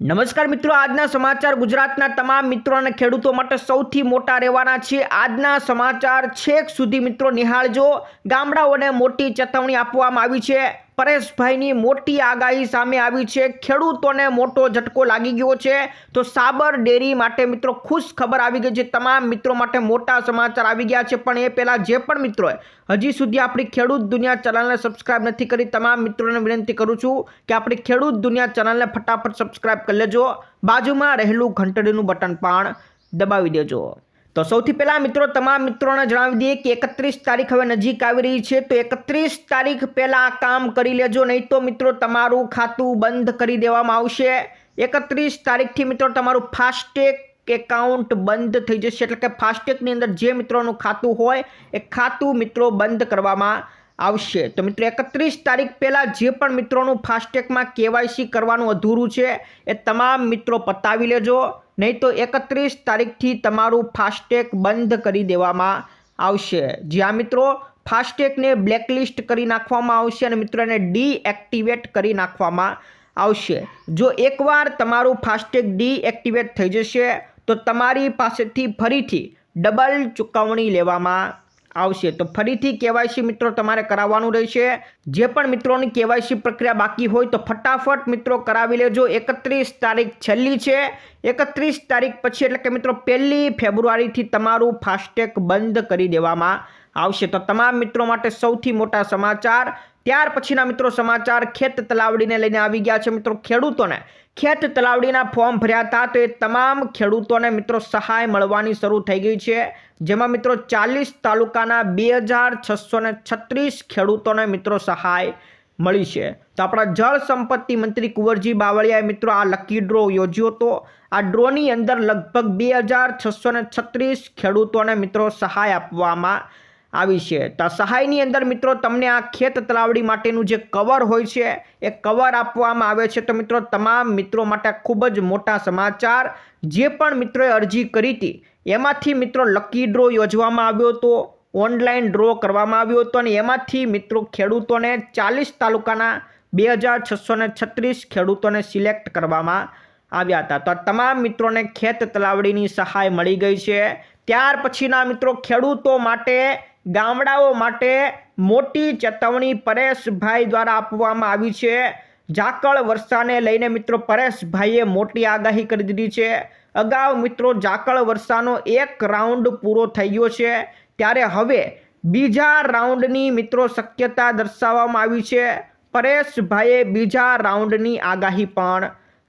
નમસ્કાર મિત્રો, આજના સમાચાર ગુજરાતના તમામ મિત્રો અને ખેડૂતો માટે સૌથી મોટા રહેવાના છે. આજના સમાચાર છેક સુધી મિત્રો નિહાળજો. ગામડાઓને મોટી ચેતવણી આપવામાં આવી છે. પરેશભાઈની મોટી આગાહી સામે આવી છે. ખેડૂતોને મોટો ઝટકો લાગી ગયો છે. તો સાબર ડેરી માટે મિત્રો ખુશ ખબર આવી ગઈ છે. તમામ મિત્રો માટે મોટા સમાચાર આવી ગયા છે. પણ એ પહેલાં જે પણ મિત્રોએ હજી સુધી આપણી ખેડૂત દુનિયા ચેનલને સબસ્ક્રાઇબ નથી કરી, તમામ મિત્રોને વિનંતી કરું છું કે આપણી ખેડૂત દુનિયા ચેનલને ફટાફટ સબસ્ક્રાઇબ કરી લેજો. બાજુમાં રહેલું ઘંટડીનું બટન પણ દબાવી દેજો. તો સૌથી પહેલાં મિત્રો તમામ મિત્રોને જણાવી દઈએ કે એકત્રીસ તારીખ હવે નજીક આવી રહી છે, તો એકત્રીસ તારીખ પહેલાં આ કામ કરી લેજો, નહીં તો મિત્રો તમારું ખાતું બંધ કરી દેવામાં આવશે. એકત્રીસ તારીખથી મિત્રો તમારું ફાસ્ટેગ એકાઉન્ટ બંધ થઈ જશે, એટલે કે ફાસ્ટેગની અંદર જે મિત્રોનું ખાતું હોય એ ખાતું મિત્રો બંધ કરવામાં આવશે. તો મિત્રો એકત્રીસ તારીખ પહેલાં જે પણ મિત્રોનું ફાસ્ટેગમાં કેવાયસી કરવાનું અધૂરું છે, એ તમામ મિત્રો પતાવી લેજો. નહીં તો એકત્રીસ તારીખથી તમારું ફાસ્ટેગ બંધ કરી દેવામાં આવશે. જ્યાં મિત્રો, ફાસ્ટેગને બ્લેકલિસ્ટ કરી નાખવામાં આવશે અને મિત્રો એને ડીએક્ટિવેટ કરી નાખવામાં આવશે. જો એકવાર તમારું ફાસ્ટેગ ડીએક્ટિવેટ થઈ જશે, તો તમારી પાસેથી ફરીથી ડબલ ચૂકવણી લેવામાં આવશે. તો ફરીથી કેવાયસી મિત્રો તમારે કરાવવાનું રહેશે. જે પણ મિત્રોની કેવાયસી પ્રક્રિયા બાકી હોય તો ફટાફટ મિત્રો કરાવી લેજો. એકત્રીસ તારીખ છેલ્લી છે. એકત્રીસ તારીખ પછી એટલે કે મિત્રો પહેલી ફેબ્રુઆરીથી તમારું ફાસ્ટેગ બંધ કરી દેવામાં આવશે. તો તમામ મિત્રો માટે સૌથી મોટા સમાચાર ત્યાર પછીના મિત્રો સમાચાર ખેત તલાવડીને લઈને આવી ગયા છે મિત્રો ખેડૂતોને. ખેત તલાવડીના ફોર્મ ભર્યા હતા તો એ તમામ ખેડૂતોને મિત્રો સહાય મળવાની શરૂ થઈ ગઈ છે. જેમાં મિત્રો ચાલીસ તાલુકાના બે હજાર છસો છત્રીસ ખેડૂતોને મિત્રો સહાય મળી છે. તો આપણા જળ સંપત્તિ મંત્રી કુંવરજી બાવળિયાએ મિત્રો આ લકી ડ્રો યોજ્યો હતો. આ ડ્રોની અંદર લગભગ બે હજાર છસો છત્રીસ ખેડૂતોને મિત્રો સહાય આપવામાં આવી છે. તો સહાયની અંદર મિત્રો તમને આ ખેત તલાવડી માટેનું જે કવર હોય છે, એ કવર આપવામાં આવે છે. તો મિત્રો તમામ મિત્રો માટે ખૂબ જ મોટા સમાચાર. જે પણ મિત્રોએ અરજી કરી હતી, એમાંથી મિત્રો લકી ડ્રો યોજવામાં આવ્યો હતો ઓનલાઈન ડ્રો કરવામાં આવ્યો હતો અને એમાંથી મિત્રો ખેડૂતોને ચાલીસ તાલુકાના બે હજાર છસો છત્રીસ ખેડૂતોને સિલેક્ટ કરવામાં આવ્યા હતા. તો તમામ મિત્રોને ખેત તલાવડીની સહાય મળી ગઈ છે. ત્યાર પછીના મિત્રો ખેડૂતો માટે ગામડાઓ માટે મોટી ચેતવણી પરેશભાઈ દ્વારા આપવામાં આવી છે. ઝાકળ વર્ષાને લઈને મિત્રો પરેશભાઈએ મોટી આગાહી કરી દીધી છે. અગાઉ મિત્રો ઝાકળ વર્ષાનો એક રાઉન્ડ પૂરો થઈ ગયો છે. ત્યારે હવે બીજા રાઉન્ડની મિત્રો શક્યતા દર્શાવવામાં આવી છે. પરેશભાઈએ બીજા રાઉન્ડની આગાહી પણ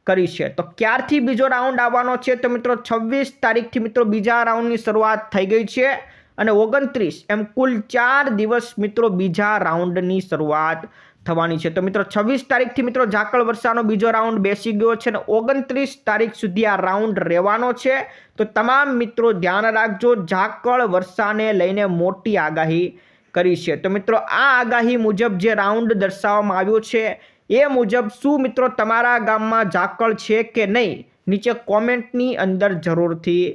કરી છે. તો ક્યારથી બીજો રાઉન્ડ આવવાનો છે? તો મિત્રો છવ્વીસ તારીખથી મિત્રો બીજા રાઉન્ડની શરૂઆત થઈ ગઈ છે. અને ઓગણત્રીસ. એમ કુલ ચાર દિવસ મિત્રો બીજા રાઉન્ડની શરૂઆત થવાની છે. તો મિત્રો છવ્વીસ તારીખથી મિત્રો ઝાકળ વર્ષાનો બીજો રાઉન્ડ બેસી ગયો છે અને ઓગણત્રીસ તારીખ સુધી આ રાઉન્ડ રહેવાનો છે. તો તમામ મિત્રો ધ્યાન રાખજો, ઝાકળ વર્ષાને લઈને મોટી આગાહી કરી છે. તો મિત્રો આ આગાહી મુજબ જે રાઉન્ડ દર્શાવવામાં આવ્યો છે, એ મુજબ શું મિત્રો તમારા ગામમાં ઝાકળ છે કે નહીં, નીચે કોમેન્ટની અંદર જરૂરથી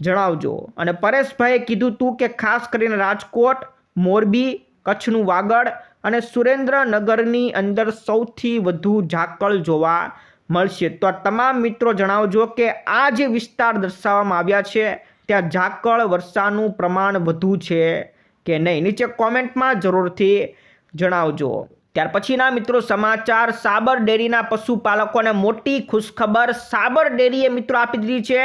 જણાવજો. અને પરેશભાઈએ કીધું હતું કે ખાસ કરીને રાજકોટ, મોરબી, કચ્છનું વાગડ અને સુરેન્દ્રનગરની અંદર સૌથી વધુ ઝાકળ જોવા મળશે. તો આ તમામ મિત્રો જણાવજો કે આ જે વિસ્તાર દર્શાવવામાં આવ્યા છે, ત્યાં ઝાકળ વર્ષાનું પ્રમાણ વધુ છે કે નહીં? નીચે કોમેન્ટમાં જરૂરથી જણાવજો. ત્યાર પછીના મિત્રો સમાચાર, સાબર ડેરીના પશુપાલકોને મોટી ખુશખબર સાબર ડેરીએ મિત્રો આપી દીધી છે.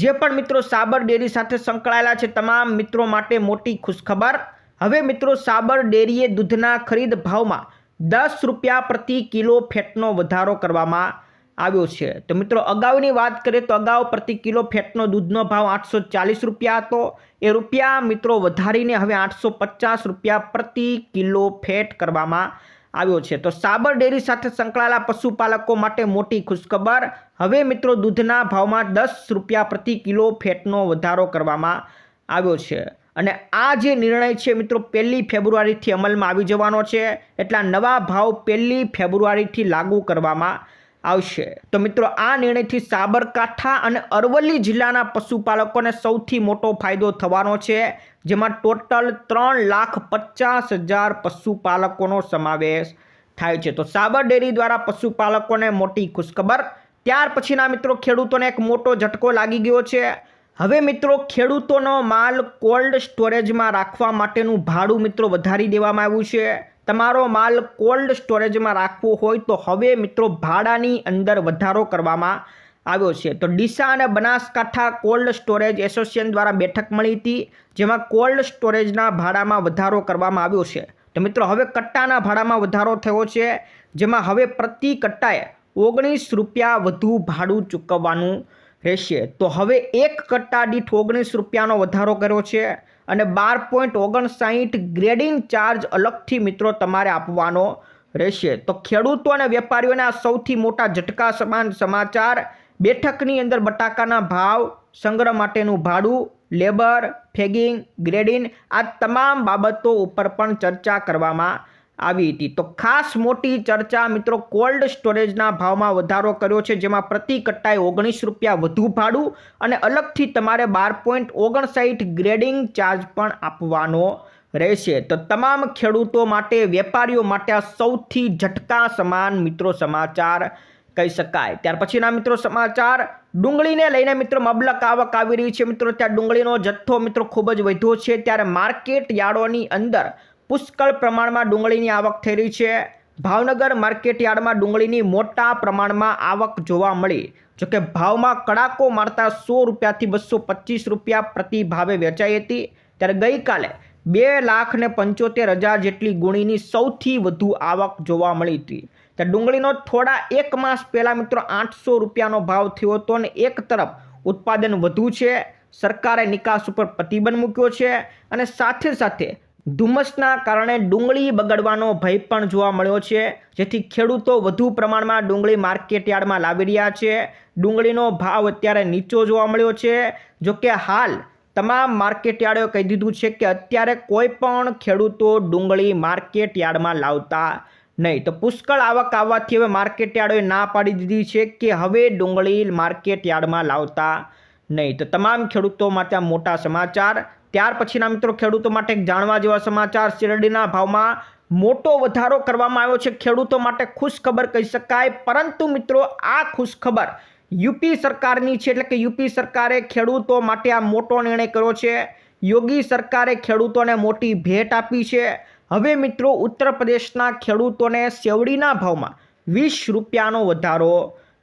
જે પણ મિત્રો સાબર ડેરી સાથે સંકળાયેલા છે તમામ મિત્રો માટે મોટી ખુશખબર. હવે મિત્રો સાબર ડેરીએ દૂધના ખરીદ ભાવમાં દસ રૂપિયા પ્રતિ કિલો ફેટનો વધારો કરવામાં આવ્યો છે. તો મિત્રો અગાઉની વાત કરીએ તો અગાઉ પ્રતિ કિલો ફેટનો દૂધનો ભાવ આઠસો ચાલીસ રૂપિયા હતો. એ રૂપિયા મિત્રો વધારીને હવે આઠસો પચાસ રૂપિયા પ્રતિ કિલો ફેટ કરવામાં આવ્યો છે. તો સાબર ડેરી સાથે સંકળાયેલા પશુપાલકો માટે મોટી ખુશખબર. હવે મિત્રો દૂધના ભાવમાં દસ રૂપિયા પ્રતિ કિલો ફેટનો વધારો કરવામાં આવ્યો છે. અને આ જે નિર્ણય છે મિત્રો, પહેલી ફેબ્રુઆરીથી અમલમાં આવી જવાનો છે. એટલા નવા ભાવ પહેલી ફેબ્રુઆરીથી લાગુ કરવામાં આવશે. તો મિત્રો, આ નિર્ણયથી સાબરકાંઠા અને અરવલ્લી જિલ્લાના પશુપાલકોને સૌથી મોટો ફાયદો થવાનો છે, જેમાં ટોટલ ત્રણ લાખ પચાસ હજાર પશુપાલકોનો સમાવેશ થાય છે. તો સાબર ડેરી દ્વારા પશુપાલકોને મોટી ખુશખબર. ત્યાર પછીના મિત્રો, ખેડૂતોને એક મોટો ઝટકો લાગી ગયો છે. હવે મિત્રો, ખેડૂતોનો માલ કોલ્ડ સ્ટોરેજમાં રાખવા માટેનું ભાડું મિત્રો વધારી દેવામાં આવ્યું છે. તમારો માલ કોલ્ડ સ્ટોરેજમાં રાખવો હોય તો હવે મિત્રો ભાડાની અંદર વધારો કરવામાં આવ્યો છે. તો ડીસા અને બનાસકાંઠા કોલ્ડ સ્ટોરેજ એસોસિએશન દ્વારા બેઠક મળી હતી, જેમાં કોલ્ડ સ્ટોરેજના ભાડામાં વધારો કરવામાં આવ્યો છે. તો મિત્રો હવે કટ્ટાના ભાડામાં વધારો થયો છે, જેમાં હવે પ્રતિ કટ્ટાએ ઓગણીસ રૂપિયા વધુ ભાડું ચૂકવવાનું રહેશે. તો હવે એક કટ્ટા દીઠ ઓગણીસ રૂપિયાનો વધારો કર્યો છે. અને બાર પોઈન્ટ ઓગણસાઠ ગ્રેડિંગ ચાર્જ અલગથી મિત્રો તમારે આપવાનો રહેશે. તો ખેડૂતો અને વેપારીઓના સૌથી મોટા ઝટકા સમાન સમાચાર. બેઠકની અંદર બટાકાના ભાવ, સંગ્રહ માટેનું ભાડું, લેબર, ફેગિંગ ગ્રેડિંગ આ તમામ બાબતો ઉપર પણ ચર્ચા કરવામાં આવી હતી. તો ખાસ મોટી ચર્ચા મિત્રો કોલ્ડ સ્ટોરેજના ભાવમાં વધારો કર્યો છે, જેમાં પ્રતિ કટ્ટાએ ઓગણીસ રૂપિયા વધુ ભાડું અને અલગથી તમારે બાર પોઈન્ટ ઓગણસાઠ ગ્રેડિંગ ચાર્જ પણ આપવાનો રહેશે. તો તમામ ખેડૂતો માટે, વેપારીઓ માટે આ સૌથી ઝટકા સમાન મિત્રો સમાચાર કહી શકાય. ત્યાર પછીના મિત્રો સમાચાર, ડુંગળીને લઈને મિત્રો મબલક આવક આવી રહી છે મિત્રો. ત્યાં ડુંગળીનો જથ્થો મિત્રો ખૂબ જ વધ્યો છે. ત્યારે માર્કેટ યાર્ડોની અંદર પુષ્કળ પ્રમાણમાં ડુંગળીની આવક થઈ રહી છે. ભાવનગર માર્કેટ યાર્ડમાં ડુંગળીની મોટા પ્રમાણમાં આવક જોવા મળી. જોકે ભાવમાં કડાકો મારતા સો રૂપિયાથી બસો પચીસ રૂપિયા પ્રતિ ભાવે વેચાઈ હતી. ત્યારે ગઈકાલે બે લાખ ને પંચોતેર હજાર જેટલી ગુણીની સૌથી વધુ આવક જોવા મળી હતી. ત્યારે ડુંગળીનો થોડા એક માસ પહેલાં મિત્રો આઠસો રૂપિયાનો ભાવ થયો હતો અને એક તરફ ઉત્પાદન વધુ છે. સરકારે નિકાસ ઉપર પ્રતિબંધ મૂક્યો છે અને સાથે સાથે ધુમ્મસના કારણે ડુંગળી બગડવાનો ભય પણ જોવા મળ્યો છે. જેથી ખેડૂતો વધુ પ્રમાણમાં ડુંગળી માર્કેટ યાર્ડમાં લાવી રહ્યા છે. ડુંગળીનો ભાવ અત્યારે નીચો જોવા મળ્યો છે. જોકે હાલ તમામ માર્કેટ યાર્ડોએ કહી દીધું છે કે અત્યારે કોઈ પણ ખેડૂતો ડુંગળી માર્કેટ યાર્ડમાં લાવતા નહીં. તો પુષ્કળ આવક આવવાથી હવે માર્કેટ યાર્ડોએ ના પાડી દીધી છે કે હવે ડુંગળી માર્કેટ યાર્ડમાં લાવતા નહીં. તો તમામ ખેડૂતો માટે મોટા સમાચાર. ત્યાર પછીના મિત્રો ખેડૂતો માટે જાણવા જેવા સમાચાર, શેરડીના ભાવમાં મોટો વધારો કરવામાં આવ્યો છે. ખેડૂતો માટે ખુશ ખબર કહી શકાય, પરંતુ મિત્રો આ ખુશ ખબર યુપી સરકારની છે, એટલે કે યુપી સરકારે ખેડૂતો માટે આ મોટો નિર્ણય કર્યો છે. યોગી સરકારે ખેડૂતોને મોટી ભેટ આપી છે. હવે મિત્રો ઉત્તર પ્રદેશના ખેડૂતોને શેવડીના ભાવમાં વીસ રૂપિયાનો વધારો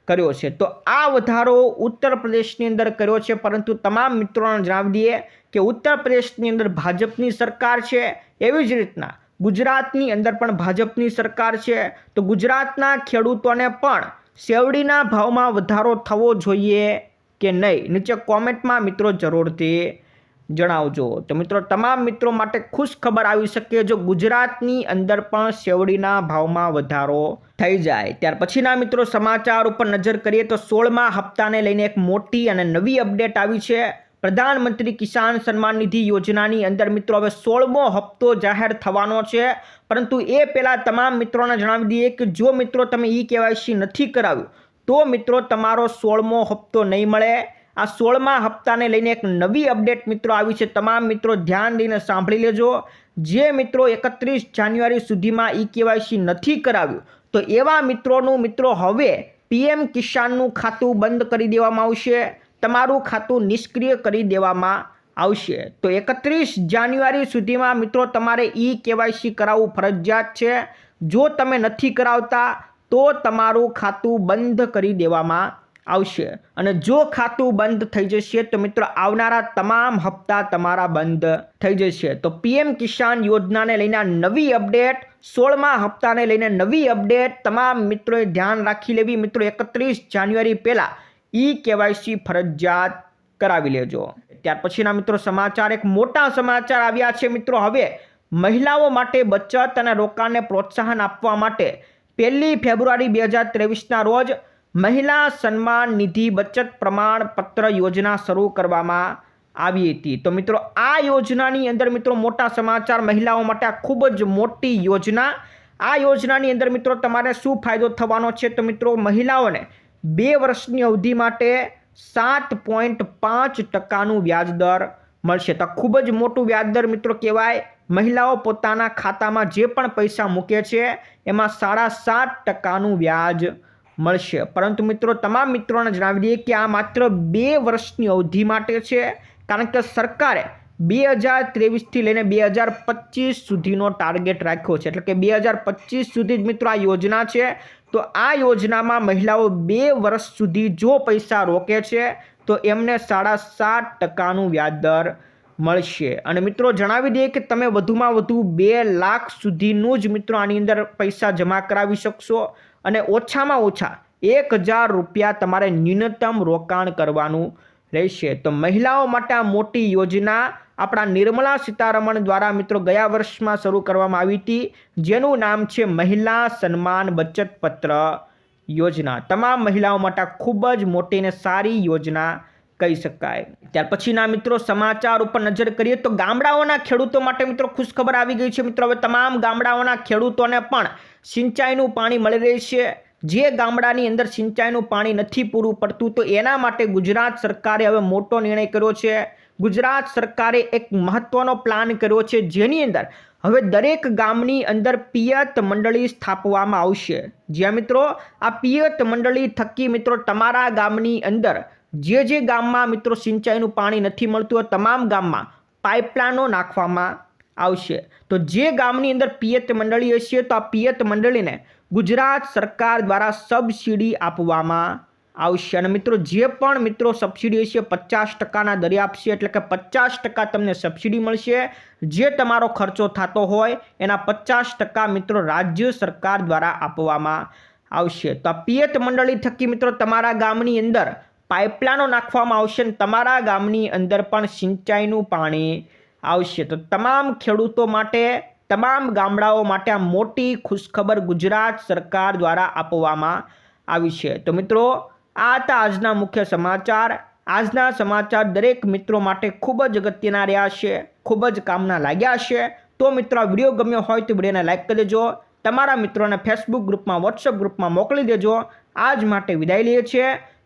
કર્યો છે. તો આ વધારો ઉત્તર પ્રદેશની અંદર કર્યો છે. પરંતુ તમામ મિત્રોને જણાવી દઈએ કે ઉત્તર પ્રદેશની અંદર ભાજપની સરકાર છે એવી જ રીતના. ગુજરાતની અંદર પણ ભાજપની સરકાર છે. તો ગુજરાતના ખેડૂતોને પણ શેવડીના ભાવમાં વધારો થવો જોઈએ કે નહીં? નીચે કોમેન્ટમાં મિત્રો જરૂરથી જણાવજો. તો મિત્રો, તમામ મિત્રો માટે ખુશ ખબર આવી શકે જો ગુજરાતની અંદર પણ શેવડીના ભાવમાં વધારો થઈ જાય. ત્યાર પછીના મિત્રો, સમાચાર ઉપર નજર કરીએ તો સોળમા હપ્તાને લઈને એક મોટી અને નવી અપડેટ આવી છે. પ્રધાનમંત્રી કિસાન સન્માન નિધિ યોજનાની અંદર મિત્રો, હવે સોળમો હપ્તો જાહેર થવાનો છે. પરંતુ એ પહેલાં તમામ મિત્રોને જણાવી દઈએ કે જો મિત્રો, તમે ઈ કેવાયસી નથી કરાવ્યું, તો મિત્રો, તમારો સોળમો હપ્તો નહીં મળે. આ સોળમા હપ્તાને લઈને એક નવી અપડેટ મિત્રો આવી છે. તમામ મિત્રો ધ્યાન દઈને સાંભળી લેજો. જે મિત્રો એકત્રીસ જાન્યુઆરી સુધીમાં ઈ કેવાયસી નથી કરાવ્યું, તો એવા મિત્રોનું મિત્રો હવે પીએમ કિસાનનું ખાતું બંધ કરી દેવામાં આવશે. તમારું ખાતું નિષ્ક્રિય કરી દેવામાં આવશે. તો એકત્રીસ જાન્યુઆરી સુધીમાં મિત્રો તમારે ઈ કેવાયસી કરાવવું ફરજિયાત છે. જો તમે નથી કરાવતા, તો તમારું ખાતું બંધ કરી દેવામાં આવશે. અને જો ખાતું બંધ થઈ જશે, તો મિત્રો આવનારા તમામ હપ્તા તમારા બંધ થઈ જશે. તો પીએમ કિસાન યોજનાને લઈને નવી અપડેટ, સોળમા હપ્તાને લઈને નવી અપડેટ તમામ મિત્રોએ ધ્યાન રાખી લેવી. મિત્રો, એકત્રીસ જાન્યુઆરી પહેલાં ઈ કેવાયસી ફરજિયાત કરાવી લેજો. ત્યાર પછીના મિત્રો સમાચાર, એક મોટા સમાચાર આવ્યા છે મિત્રો. હવે મહિલાઓ માટે બચત અને રોકાણને પ્રોત્સાહન આપવા માટે પહેલી ફેબ્રુઆરી બે હજાર ત્રેવીસના રોજ મહિલા સન્માન નિધિ બચત પ્રમાણપત્ર યોજના શરૂ કરવામાં આવી હતી. તો મિત્રો, આ યોજનાની અંદર મિત્રો, મોટા સમાચાર મહિલાઓ માટે ખૂબ જ મોટી યોજના. આ યોજનાની અંદર મિત્રો, તમારે શું ફાયદો થવાનો છે? તો મિત્રો, મહિલાઓને બે વર્ષની અવધિ માટે સાત પોઈન્ટ પાંચ ટકાનું વ્યાજદર મળશે. તો ખૂબ જ મોટું વ્યાજદર મિત્રો કહેવાય. મહિલાઓ પોતાના ખાતામાં જે પણ પૈસા મૂકે છે, એમાં સાડા સાત ટકાનું વ્યાજ મળશે. પરંતુ મિત્રો, તમામ મિત્રોને જણાવી દઈએ કે આ માત્ર બે વર્ષની અવધિ માટે છે, કારણ કે સરકારે બે હજાર ત્રેવીસથી લઈને બે હજાર પચીસ સુધીનો ટાર્ગેટ રાખ્યો છે. એટલે કે બે હજાર પચીસ સુધી જ મિત્રો આ યોજના છે. તો આ યોજનામાં મહિલાઓ બે વર્ષ સુધી જો પૈસા રોકે છે, તો એમને સાડા સાત ટકાનું વ્યાજદર મળશે. અને મિત્રો, જણાવી દઈએ કે તમે વધુમાં વધુ બે લાખ સુધીનું જ મિત્રો આની અંદર પૈસા જમા કરાવી શકશો. અને ઓછામાં ઓછા એક હજાર રૂપિયા તમારે ન્યૂનતમ રોકાણ કરવાનું રહેશે. તો મહિલાઓ માટે આ મોટી યોજના આપણા નિર્મલા સીતારમણ દ્વારા મિત્રો ગયા વર્ષમાં શરૂ કરવામાં આવી હતી, જેનું નામ છે મહિલા સન્માન બચત પત્ર યોજના. તમામ મહિલાઓ માટે ખૂબ જ મોટી અને સારી યોજના કહી શકાય. ત્યાર પછીના મિત્રો સમાચાર ઉપર નજર કરીએ તો ગામડાઓના ખેડૂતો માટે મિત્રો ખુશખબર આવી ગઈ છે. મિત્રો, હવે તમામ ગામડાઓના ખેડૂતોને પણ સિંચાઈનું પાણી મળી રહેશે જે ગામડાની અંદર સિંચાઈનું પાણી નથી પૂરું પડતું, તો એના માટે ગુજરાત સરકારે હવે મોટો નિર્ણય કર્યો છે. ગુજરાત સરકારે એક મહત્વનો પ્લાન કર્યો છે, જેની અંદર હવે દરેક ગામની અંદર પિયત મંડળી સ્થાપવામાં આવશે. જ્યાં મિત્રો, આ પિયત મંડળી થકી મિત્રો, તમારા ગામની અંદર જે જે ગામમાં મિત્રો સિંચાઈનું પાણી નથી મળતું હોય તમામ ગામમાં પાઇપલાઇનો નાખવામાં આવશે. તો જે ગામની અંદર પિયત મંડળી હશે તો આ પિયત મંડળીને ગુજરાત સરકાર દ્વારા સબસિડી આપવામાં આવશે. અને મિત્રો જે પણ મિત્રો સબસિડી હશે પચાસ ટકાના દરે આપશે, એટલે કે પચાસ ટકા તમને સબસિડી મળશે. જે તમારો ખર્ચો થતો હોય એના પચાસ ટકા મિત્રો રાજ્ય સરકાર દ્વારા આપવામાં આવશે. તો આ પિયત મંડળી થકી મિત્રો તમારા ગામની અંદર પાઇપલાઇનો નાખવામાં આવશે અને તમારા ગામની અંદર પણ સિંચાઈનું પાણી આવશે. તો તમામ ખેડૂતો માટે, તમામ ગામડાઓ માટે આ મોટી ખુશખબર ગુજરાત સરકાર દ્વારા આપવામાં આવી છે. તો મિત્રો, આ હતા આજના મુખ્ય સમાચાર. આજના સમાચાર દરેક મિત્રો માટે ખૂબ જ અગત્યના રહ્યા છે, ખૂબ જ કામના લાગ્યા છે. તો મિત્રો વીડિયો ગમ્યો હોય તો વિડીયોને લાઈક કરી દેજો. તમારા મિત્રોને ફેસબુક ગ્રુપમાં વોટ્સઅપ ગ્રુપમાં મોકલી દેજો. આજ માટે વિદાય લઈએ છીએ.